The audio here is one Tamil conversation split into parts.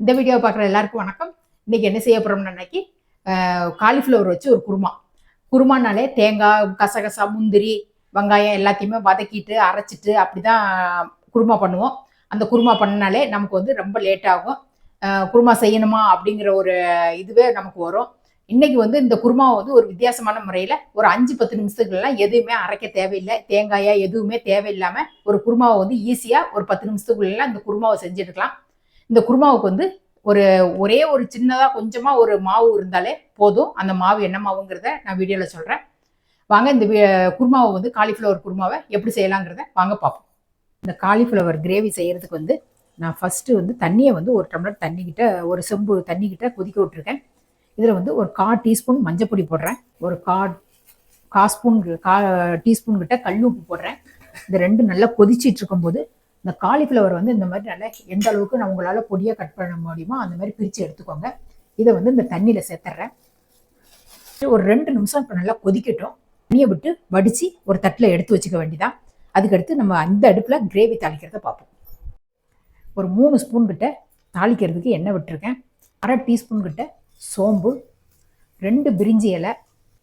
இந்த வீடியோ பார்க்குற எல்லாருக்கும் வணக்கம். இன்றைக்கி என்ன செய்ய போகிறோம்னு அன்னைக்கு காலிஃப்ளவர் வச்சு ஒரு குருமா. குருமானாலே தேங்காய் கசகசா முந்திரி வெங்காயம் எல்லாத்தையுமே வதக்கிட்டு அரைச்சிட்டு அப்படி தான் குருமா பண்ணுவோம். அந்த குருமா பண்ணனாலே நமக்கு வந்து ரொம்ப லேட் ஆகும். குருமா செய்யணுமா அப்படிங்கிற ஒரு இதுவே நமக்கு வரும். இன்னைக்கு வந்து இந்த குருமாவை வந்து ஒரு வித்தியாசமான முறையில் ஒரு அஞ்சு பத்து நிமிஷத்துக்குலாம் எதுவுமே அரைக்க தேவையில்லை. தேங்காயா எதுவுமே தேவையில்லாமல் ஒரு குருமாவை வந்து ஈஸியாக ஒரு பத்து நிமிஷத்துக்குள்ளெல்லாம் இந்த குருமாவை செஞ்சுருக்கலாம். இந்த குருமாவுக்கு வந்து ஒரு ஒரே ஒரு சின்னதாக கொஞ்சமாக ஒரு மாவு இருந்தாலே போதும். அந்த மாவு என்ன மாவுங்கிறத நான் வீடியோவில் சொல்கிறேன் வாங்க இந்த குருமாவை வந்து காலிஃப்ளவர் குருமாவை எப்படி செய்யலாங்கிறத வாங்க பார்ப்போம் இந்த காலிஃப்ளவர் கிரேவி செய்கிறதுக்கு வந்து நான் ஃபஸ்ட்டு வந்து தண்ணியை வந்து ஒரு டம்ளர் தண்ணிக்கிட்ட ஒரு செம்பு தண்ணிக்கிட்ட கொதிக்க விட்டுருக்கேன். இதில் வந்து ஒரு கா டீஸ்பூன் மஞ்சப்பொடி போடுறேன். ஒரு கா கா ஸ்பூன் கா டீஸ்பூன் கிட்ட கல் உப்பு போடுறேன். இது ரெண்டு நல்லா கொதிச்சிட்டு இருக்கும்போது இந்த காலிஃப்ளவர் வந்து இந்த மாதிரி நல்லா எந்த அளவுக்கு நான் உங்களால் பொடியாக கட் பண்ண முடியுமோ அந்த மாதிரி பிரித்து எடுத்துக்கோங்க. இதை வந்து இந்த தண்ணியில் சேர்த்துட்றேன் ஒரு ரெண்டு நிமிஷம் இப்போ நல்லா கொதிக்கட்டும். தண்ணியை விட்டு வடித்து ஒரு தட்டில் எடுத்து வச்சுக்க வேண்டியதான் அதுக்கடுத்து நம்ம அந்த அடுப்பில் கிரேவி தாளிக்கிறத பார்ப்போம். ஒரு மூணு ஸ்பூன் கிட்ட தாளிக்கிறதுக்கு எண்ணெய் விட்டுருக்கேன். அரை டீஸ்பூன் கிட்ட சோம்பு ரெண்டு பிரிஞ்சி இலை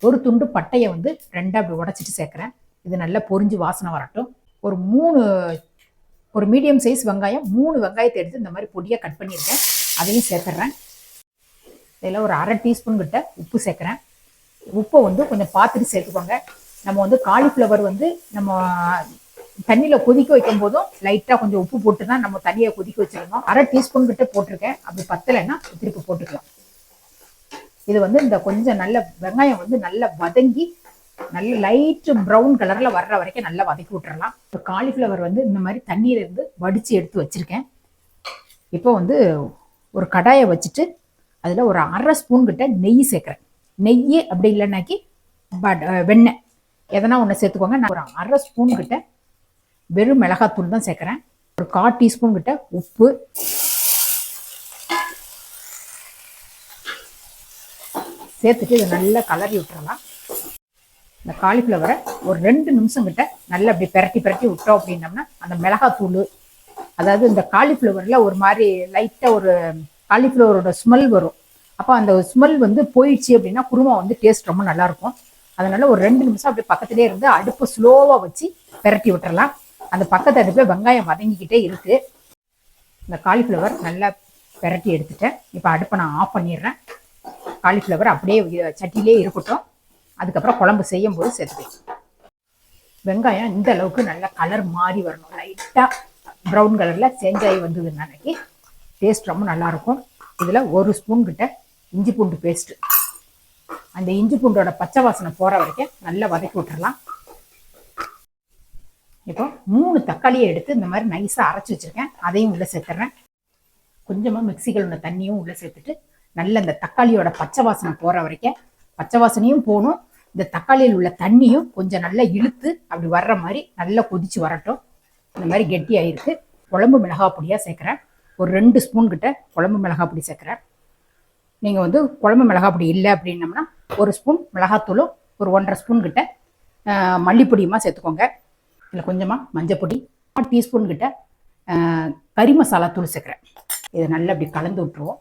ஒரு துண்டு பட்டையை வந்து ரெண்டாக அப்படி உடச்சிட்டு சேர்க்குறேன். இது நல்லா பொரிஞ்சு வாசனை வரட்டும். ஒரு மூணு ஒரு மீடியம் சைஸ் வெங்காயம் மூணு வெங்காயத்தை எடுத்து இந்த மாதிரி பொடியாக கட் பண்ணியிருக்கேன். அதையும் சேர்த்துட்றேன் இதில் ஒரு அரை டீஸ்பூன் கிட்ட உப்பு சேர்க்குறேன். உப்பை வந்து கொஞ்சம் பார்த்துட்டு சேர்த்துக்கோங்க. நம்ம வந்து காலிஃப்ளவர் வந்து நம்ம தண்ணியில் கொதிக்க வைக்கும் போதும் லைட்டாக கொஞ்சம் உப்பு போட்டு தான் நம்ம தண்ணியை கொதிக்க வச்சிருந்தோம் அரை டீஸ்பூன் கிட்ட போட்டிருக்கேன். அப்படி பத்தலைன்னா திருப்பி போட்டுக்கலாம். இது வந்து இந்த கொஞ்சம் நல்ல வெங்காயம் வந்து நல்லா வதங்கி நல்ல லைட் ப்ரௌன் கலர்ல வர்ற வரைக்கும் நல்லா வதக்கி விட்டுறலாம். இப்போ காலிஃப்ளவர் வந்து இந்த மாதிரி தண்ணியில இருந்து வடிச்சு எடுத்து வச்சிருக்கேன். இப்போ வந்து ஒரு கடாயை வச்சுட்டு அதில் ஒரு அரை ஸ்பூன் கிட்ட நெய் சேர்க்குறேன். நெய் அப்படி இல்லைனாக்கி பட் வெண்ணெய். எதனா ஒன்று சேர்த்துக்கோங்க. நான் ஒரு அரை ஸ்பூன் கிட்ட வெறும் மிளகாத்தூள் தான் சேர்க்குறேன். ஒரு கால் டீஸ்பூன் கிட்ட உப்பு. சேர்த்துட்டு இதை நல்லா கலரி விட்டுறலாம். இந்த காலிஃப்ளவரை ஒரு ரெண்டு நிமிஷம் கிட்ட நல்லா அப்படி பிரட்டி பிரட்டி விட்டோம் அப்படின்னம்னா அந்த மிளகாத்தூள் அதாவது இந்த காலிஃப்ளவரில் ஒரு மாதிரி லைட்டாக ஒரு காலிஃப்ளவரோட ஸ்மெல் வரும். அப்போ அந்த ஸ்மெல் வந்து போயிடுச்சு அப்படின்னா குருமா வந்து டேஸ்ட் ரொம்ப நல்லாயிருக்கும். அதனால ஒரு ரெண்டு நிமிஷம் அப்படியே பக்கத்துலேயே இருந்து அடுப்பை ஸ்லோவாக வச்சு பிரட்டி விட்டுறலாம். அந்த பக்கத்து அடுப்பே வெங்காயம் வதங்கிக்கிட்டே இருக்குது இந்த காலிஃப்ளவர் நல்லா பெரட்டி எடுத்துட்டேன். இப்போ அடுப்பை நான் ஆஃப் பண்ணிடுறேன். காலிஃப்ளவர் அப்படியே சட்டியிலே இருக்கட்டும். அதுக்கப்புறம் குழம்பு செய்யும் போது சேர்த்துக்கலாம் வெங்காயம் இந்த அளவுக்கு நல்லா கலர் மாறி வரணும். லைட்டாக ப்ரௌன் கலரில் சேஞ்ச் ஆகி வந்ததுன்னு அன்னைக்கு டேஸ்ட் ரொம்ப நல்லாயிருக்கும். இதில் ஒரு ஸ்பூன் கிட்ட இஞ்சி பூண்டு பேஸ்ட் அந்த இஞ்சி பூண்டோட பச்சை வாசனை போகிற வரைக்கும் நல்லா வதக்கி விட்டுறலாம். இப்போ மூணு தக்காளியை எடுத்து இந்த மாதிரி நைஸாக அரைச்சி வச்சிருக்கேன். அதையும் உள்ளே சேர்த்துறேன். கொஞ்சமாக மிக்ஸி தண்ணியும் உள்ளே சேர்த்துட்டு நல்ல இந்த தக்காளியோட பச்சை வாசனை போகிற வரைக்கும் பச்சை வாசனையும் போகணும். இந்த தக்காளியில் உள்ள தண்ணியும் கொஞ்சம் நல்லா இழுத்து அப்படி வர்ற மாதிரி நல்லா கொதிச்சு வரட்டும். இந்த மாதிரி கெட்டியாயிருக்கு. குழம்பு மிளகா பொடியாக சேர்க்குறேன். ஒரு ரெண்டு ஸ்பூன் கிட்ட குழம்பு மிளகா பொடி சேர்க்குறேன். நீங்கள் வந்து குழம்பு மிளகா பொடி இல்லை அப்படின்னம்னா ஒரு ஸ்பூன் மிளகாத்தூளும் ஒரு ஒன்றரை ஸ்பூன் கிட்ட மல்லிப்பொடியுமா சேர்த்துக்கோங்க. இதில் கொஞ்சமாக மஞ்சப்பொடி டீஸ்பூன் கிட்ட கறி மசாலா தூள் சேர்க்குறேன். இதை நல்லா அப்படி கலந்து விட்டுருவோம்.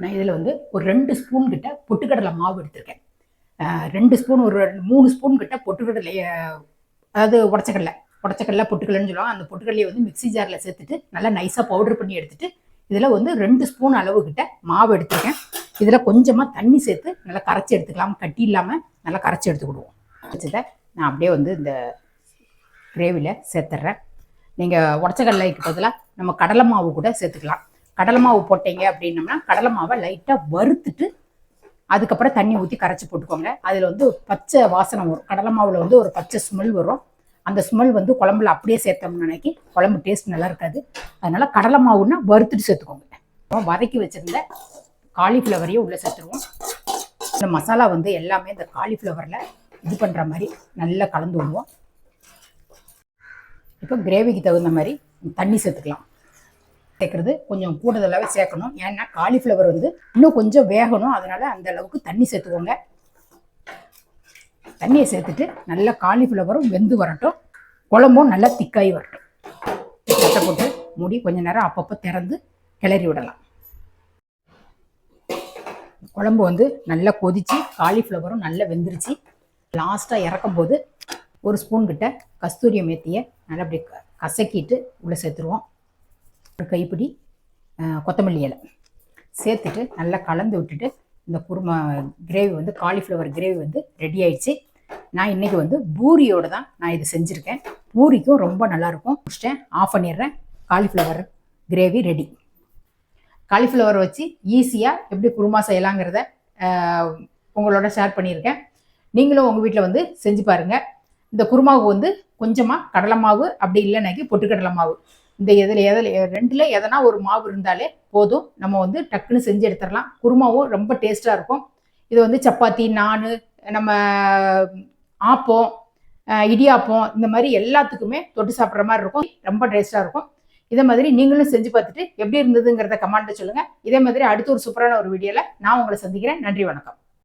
நான் இதில் வந்து ஒரு ரெண்டு ஸ்பூன் கிட்ட பொட்டுக்கடலை மாவு எடுத்திருக்கேன். ரெண்டு ஸ்பூன் ஒரு ரெண்டு- மூணு ஸ்பூன் கிட்ட பொட்டுக்கடலை அதாவது உடச்சக்கடலை. உடச்சக்கடலை பொட்டுக்கடலைன்னு சொல்லுவாங்க. அந்த பொட்டுக்கடலையை வந்து மிக்ஸி ஜாரில் சேர்த்துட்டு நல்லா நைஸாக பவுடர் பண்ணி எடுத்துட்டு இதில் வந்து ரெண்டு ஸ்பூன் அளவு கிட்ட மாவு எடுத்துருக்கேன். இதில் கொஞ்சமாக தண்ணி சேர்த்து நல்லா கரைச்சி எடுத்துக்கலாம். கட்டி இல்லாமல் நல்லா கரைச்சி எடுத்துக்கிடுவோம் வச்சதை நான் அப்படியே வந்து இந்த கிரேவியில் சேர்த்துட்றேன் நீங்கள் உடச்சக்கடலைக்கு பதிலாக நம்ம கடலை மாவு கூட சேர்த்துக்கலாம். கடலை மாவு போட்டீங்க அப்படின்னம்னா கடலை மாவை லைட்டாக வறுத்துட்டு அதுக்கப்புறம் தண்ணி ஊற்றி கரைச்சி போட்டுக்கோங்க. அதில் வந்து பச்சை வாசனை வரும். கடலை மாவில் வந்து ஒரு பச்சை ஸ்மெல் வரும். அந்த ஸ்மெல் வந்து குழம்புல அப்படியே சேர்த்தோம்னு நினைக்கி குழம்பு டேஸ்ட் நல்லா இருக்காது. அதனால் கடலை மாவுன்னா வறுத்துட்டு சேர்த்துக்கோங்க. அப்புறம் வதக்கி வச்சிருந்த காலிஃப்ளவரையும் உள்ளே சேர்த்துருவோம். இந்த மசாலா வந்து எல்லாமே இந்த காலிஃப்ளவரில் இது பண்ணுற மாதிரி நல்லா கலந்து விடுவோம். இப்போ கிரேவிக்கு தகுந்த மாதிரி தண்ணி சேர்த்துக்கலாம். தைக்கிறது கொஞ்சம் கூடுதலாகவே சேர்க்கணும். ஏன்னா காலிஃப்ளவர் வந்து இன்னும் கொஞ்சம் வேகணும். அதனால் அந்த அளவுக்கு தண்ணி சேர்த்துக்கோங்க. தண்ணியை சேர்த்துட்டு நல்லா காலிஃப்ளவரும் வெந்து வரட்டும். குழம்பும் நல்லா திக்காகி வரட்டும். தட்டை போட்டு மூடி கொஞ்சம் நேரம் அப்பப்போ திறந்து கிளறி விடலாம். குழம்பு வந்து நல்லா கொதிச்சு காலிஃப்ளவரும் நல்லா வெந்துருச்சு. லாஸ்ட்டாக இறக்கும் போது ஒரு ஸ்பூன் கிட்ட கஸ்தூரிய மேத்தியை நல்லா அப்படி க- கசக்கிட்டு உள்ளே சேர்த்துருவோம். ஒரு கைப்பிடி கொத்தமல்லி இலை சேர்த்துட்டு நல்லா கலந்து விட்டுட்டு இந்த குருமா கிரேவி வந்து காலிஃப்ளவர் கிரேவி வந்து ரெடி ஆயிடுச்சு. நான் இன்னைக்கு வந்து பூரியோட தான் நான் இது செஞ்சுருக்கேன். பூரிக்கும் ரொம்ப நல்லாயிருக்கும். முடிச்சிட்டேன். ஆஃப் பண்ணிடுறேன். காலிஃப்ளவர் கிரேவி ரெடி காலிஃப்ளவர் வச்சு ஈஸியாக எப்படி குருமா செய்யலாங்கிறத உங்களோட ஷேர் பண்ணியிருக்கேன். நீங்களும் உங்கள் வீட்டில் வந்து செஞ்சு பாருங்கள் இந்த குருமாவு வந்து கொஞ்சமாக கடலை மாவு அப்படி இல்லைனாக்கி பொட்டுக்கடலை மாவு. இந்த எதில் எதில் ரெண்டில் எதனா ஒரு மாவு இருந்தாலே போதும். நம்ம வந்து டக்குன்னு செஞ்சு எடுத்துடலாம். குருமாவும் ரொம்ப டேஸ்ட்டாக இருக்கும். இது வந்து சப்பாத்தி நான் நம்ம ஆப்பம் இடியாப்பம் இந்த மாதிரி எல்லாத்துக்குமே தொட்டு சாப்பிட்ற மாதிரி இருக்கும். ரொம்ப டேஸ்ட்டாக இருக்கும். இதே மாதிரி நீங்களும் செஞ்சு பார்த்துட்டு எப்படி இருந்ததுங்கிறத கமெண்ட்டில் சொல்லுங்கள் இதே மாதிரி அடுத்த ஒரு சூப்பரான ஒரு வீடியோவில் நான் உங்களை சந்திக்கிறேன். நன்றி வணக்கம்.